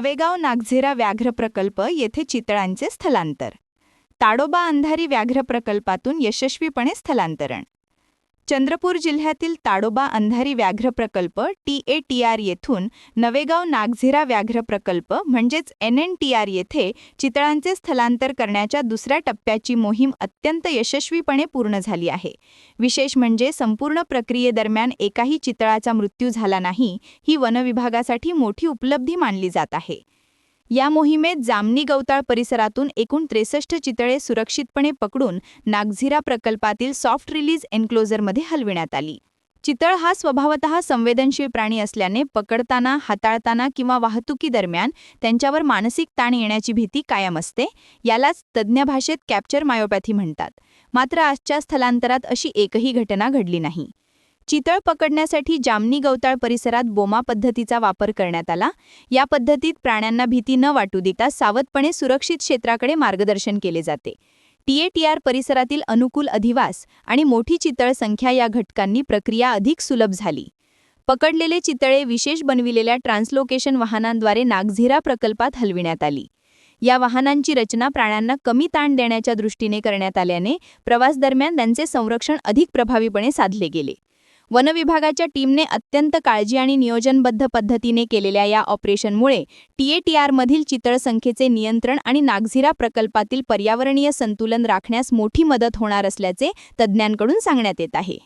नवेगाव नागझिरा व्याघ्र प्रकल्प येथे चितळांचे स्थलांतर. ताडोबा अंधारी व्याघ्र प्रकल्पातून यशस्वीपणे स्थलांतरण. चंद्रपूर जिल्ह्यातील ताडोबा अंधारी व्याघ्र प्रकल्प टी ए टी आर येथून नवेगाव नागझिरा व्याघ्र प्रकल्प म्हणजेच एन एन टी आर येथे चितळांचे स्थलांतर करण्याच्या दुसऱ्या टप्प्याची मोहीम अत्यंत यशस्वीपणे पूर्ण झाली आहे. विशेष म्हणजे संपूर्ण प्रक्रियेदरम्यान एकाही चितळाचा मृत्यू झाला नाही ही वनविभागासाठी मोठी उपलब्धी मानली जात आहे. या मोहिमेत जामनी गवताळ परिसरातून एकूण त्रेसष्ट चितळे सुरक्षितपणे पकडून नागझिरा प्रकल्पातील सॉफ्ट रिलीज एन्क्लोजरमध्ये हलविण्यात आली. चितळ हा स्वभावतः संवेदनशील प्राणी असल्याने पकडताना हाताळताना किंवा वाहतुकीदरम्यान त्यांच्यावर मानसिक ताण येण्याची भीती कायम असते यालाच तज्ज्ञ भाषेत कॅप्चर मायोपॅथी म्हणतात. मात्र आजच्या स्थलांतरात अशी एकही घटना घडली नाही. चितळ पकडण्यासाठी जामनी गवताळ परिसरात बोमा पद्धतीचा वापर करण्यात आला. या पद्धतीत प्राण्यांना भीती न वाटू देता सावधपणे सुरक्षित क्षेत्राकडे मार्गदर्शन केले जाते. टीएटीआर परिसरातील अनुकूल अधिवास आणि मोठी चितळ संख्या या घटकांनी प्रक्रिया अधिक सुलभ झाली. पकडलेले चितळे विशेष बनविलेल्या ट्रान्सलोकेशन वाहनांद्वारे नागझिरा प्रकल्पात हलविण्यात आली. या वाहनांची रचना प्राण्यांना कमी ताण देण्याच्या दृष्टीने करण्यात आल्याने प्रवासदरम्यान त्यांचे संरक्षण अधिक प्रभावीपणे साधले गेले. वनविभागाच्या टीमने अत्यंत काळजी आणि नियोजनबद्ध पद्धतीने केलेल्या या ऑपरेशनमुळे टीएटीआरमधील चितळ संख्येचे नियंत्रण आणि नागझिरा प्रकल्पातील पर्यावरणीय संतुलन राखण्यास मोठी मदत होणार असल्याचे तज्ज्ञांकडून सांगण्यात येत आहे.